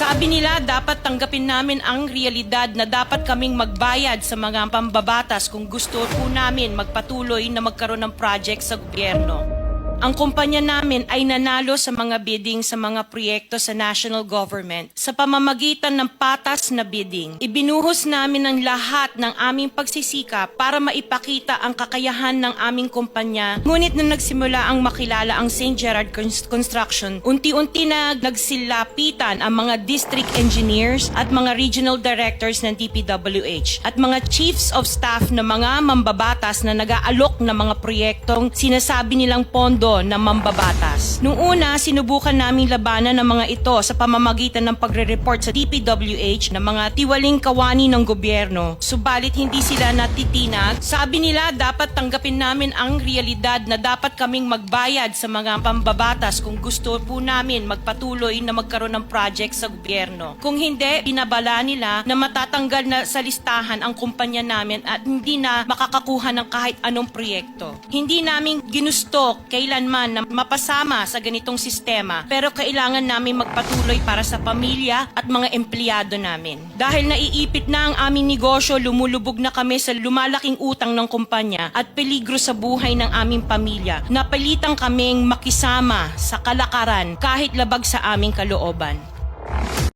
Sabi nila dapat tanggapin namin ang realidad na dapat kaming magbayad sa mga pambabatas kung gusto po namin magpatuloy na magkaroon ng project sa gobyerno. Ang kumpanya namin ay nanalo sa mga bidding sa mga proyekto sa national government sa pamamagitan ng patas na bidding. Ibinuhos namin ang lahat ng aming pagsisikap para maipakita ang kakayahan ng aming kumpanya. Ngunit nung nagsimula ang makilala ang St. Gerard Cons- Construction, unti-unti na nagsilapitan ang mga district engineers at mga regional directors ng DPWH at mga chiefs of staff ng mga mambabatas na nag-aalok ng mga proyektong sinasabi nilang pondo na mambabatas. Nung una, sinubukan naming labanan ng mga ito sa pamamagitan ng pagre-report sa DPWH ng mga tiwaling kawani ng gobyerno. Subalit hindi sila natitinag. Sabi nila dapat tanggapin namin ang realidad na dapat kaming magbayad sa mga pambabatas kung gusto po namin magpatuloy na magkaroon ng project sa gobyerno. Kung hindi, binabala nila na matatanggal na sa listahan ang kumpanya namin at hindi na makakakuha ng kahit anong proyekto. Hindi namin ginusto kailanman na mapasama sa ganitong sistema pero kailangan namin magpatuloy para sa pamilya at mga empleyado namin. Dahil naiipit na ang aming negosyo, lumulubog na kami sa lumalaking utang ng kumpanya at peligro sa buhay ng aming pamilya. Napalitan kaming makisama sa kalakaran kahit labag sa aming kalooban.